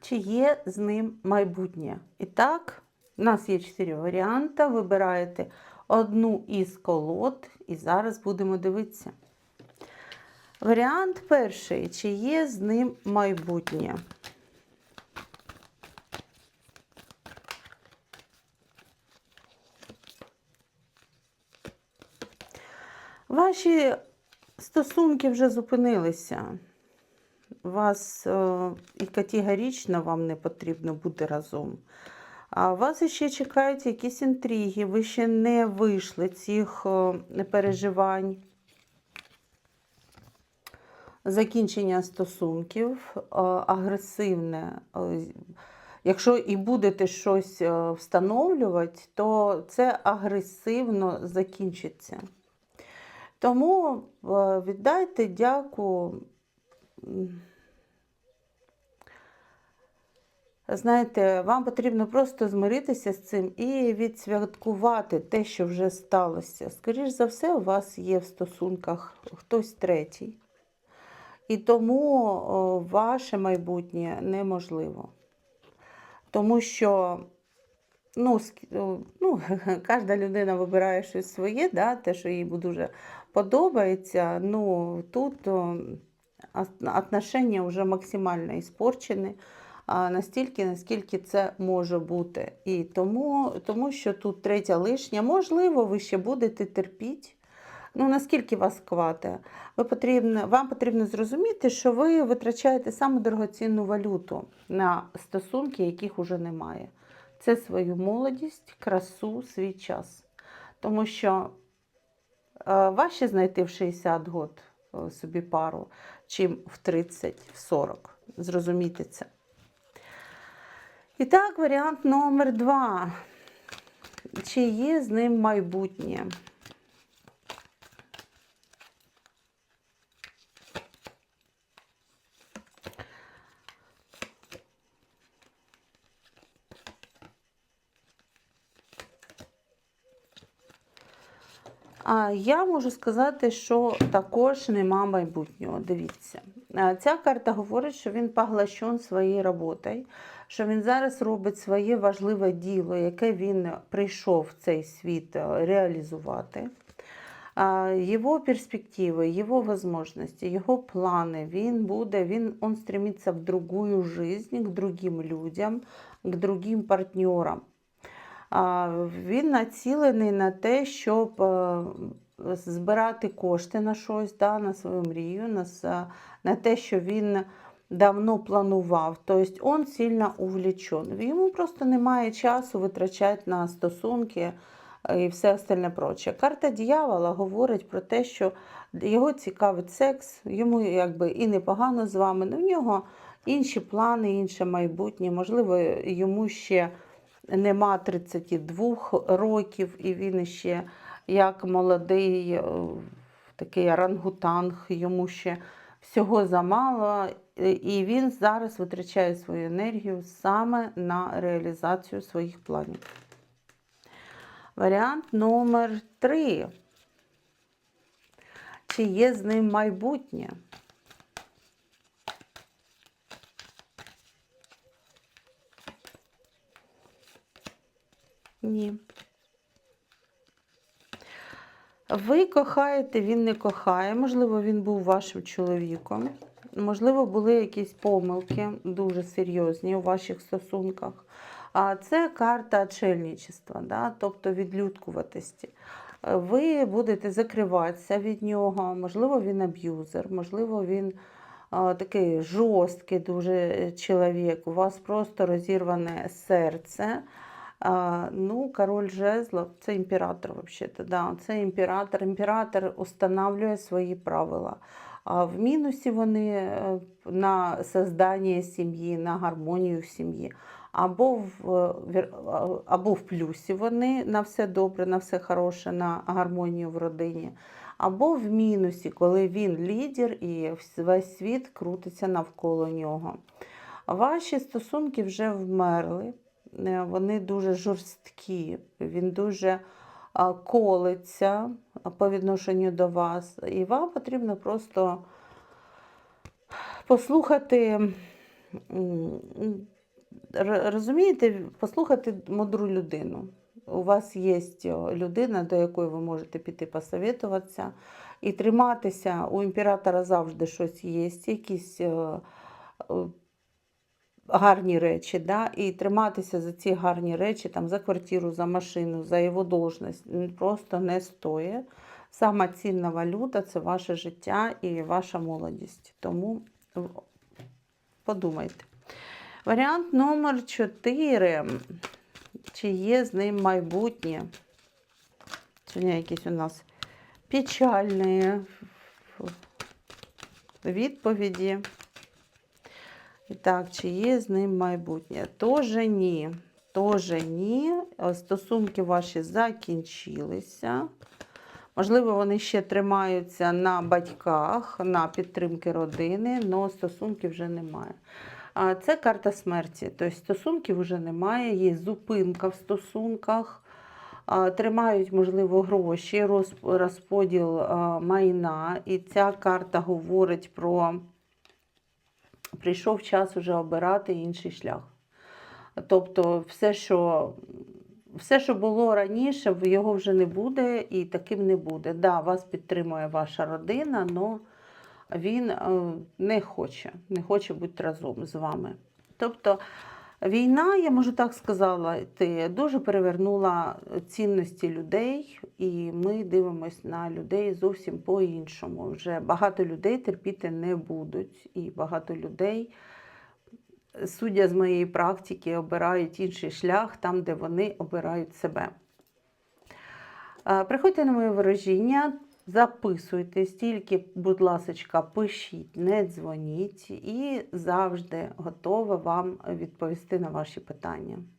чи є з ним майбутнє. І так, у нас є чотири варіанти. Вибираєте одну із колод, і зараз будемо дивитися. Варіант перший: чи є з ним майбутнє? Ваші стосунки вже зупинилися. Вас е, і категорично вам не потрібно бути разом. А вас ще чекають якісь інтриги, ви ще не вийшли цих е, переживань. Закінчення стосунків, е, агресивне. Якщо і будете щось встановлювати, то це агресивно закінчиться. Тому віддайте дяку. Знаєте, вам потрібно просто змиритися з цим і відсвяткувати те, що вже сталося. Скоріше за все, у вас є в стосунках хтось третій. І тому ваше майбутнє неможливо. Тому що ну, ну, кожна людина вибирає щось своє, да, те, що їй дуже подобається. Ну, тут отношення вже максимально іспорчені, настільки, наскільки це може бути. І тому, тому що тут третя лишня, можливо, ви ще будете терпіти. Ну, наскільки вас хватає? Ви потрібно, вам потрібно зрозуміти, що ви витрачаєте саме дорогоцінну валюту на стосунки, яких уже немає. Це свою молодість, красу, свій час. Тому що е, важче знайти в 60 год е, собі пару, чим в 30, в 40. Зрозумійте це. І так, варіант номер два. Чи є з ним майбутнє? А я можу сказати, що також нема майбутнього. Дивіться, ця карта говорить, що він поглощен своєю роботою, що він зараз робить своє важливе діло, яке він прийшов в цей світ е, реалізувати. Його перспективи, його возможности, його плани, він буде, він, он стремится в другую жизнь, к другим людям, к другим партнерам. Він націлений на те, щоб е, збирати кошти на щось, да, на свою мрію, на, на те, що він давно планував. Тобто він сильно увлечен. Йому просто немає часу витрачати на стосунки е, і все остальне проче. Карта дьявола говорить про те, що його цікавить секс, йому якби і непогано з вами, але в нього інші плани, інше майбутнє. Можливо, йому ще нема 32 років, і він ще як молодий е, такий орангутанг, йому ще всього замало, е, і він зараз витрачає свою енергію саме на реалізацію своїх планів. Варіант номер три. Чи є з ним майбутнє? Ні. Ви кохаєте, він не кохає. Можливо, він був вашим чоловіком. Можливо, були якісь помилки дуже серйозні у ваших стосунках. А це карта очельничества, да? тобто відлюдкуватості. Ви будете закриватися від нього, можливо, він аб'юзер, можливо, він а, такий жорсткий дуже чоловік, у вас просто розірване серце. Ну, король жезлов це імператор, взагалі. Да, це імператор. Імператор устанавливає свої правила. А в мінусі вони е, на создання сім'ї, на гармонію в сім'ї. Або в, е, або в плюсі вони на все добре, на все хороше, на гармонію в родині. Або в мінусі, коли він лідер і весь світ крутиться навколо нього. Ваші стосунки вже вмерли, вони дуже жорсткі, він дуже а, колиться по відношенню до вас. І вам потрібно просто послухати розумієте, послухати мудру людину. У вас є людина, до якої ви можете піти посовітуватися і триматися. У імператора завжди щось є, якісь е, е, гарні речі, да? і триматися за ці гарні речі, там, за квартиру, за машину, за його должність просто не стоїть. Сама цінна валюта це ваше життя і ваша молодість. Тому подумайте. Варіант номер 4. Чи є з ним майбутнє? Сьогодні якісь у нас печальні відповіді. І так, чи є з ним майбутнє? Тоже ні. Тоже ні. Е, Стосунки ваші закінчилися. Можливо, вони ще тримаються на батьках, на підтримки родини, але стосунків вже немає. Це карта смерті. Тобто стосунків вже немає, є зупинка в стосунках, тримають, можливо, гроші, розподіл майна. І ця карта говорить про прийшов час уже обирати інший шлях. Тобто, все, що, все, що було раніше, його вже не буде і таким не буде. Да, вас підтримує ваша родина, але він е, не хоче, не хоче бути разом з вами. Тобто війна, я можу так сказати, дуже перевернула цінності людей, і ми дивимося на людей зовсім по-іншому. Вже багато людей терпіти не будуть, і багато людей, судя з моєї практики, обирають інший шлях там, де вони обирають себе. Приходьте на моє ворожіння, записуйтесь, тільки, будь ласка, пишіть, не дзвоніть і завжди готова вам відповісти на ваші питання.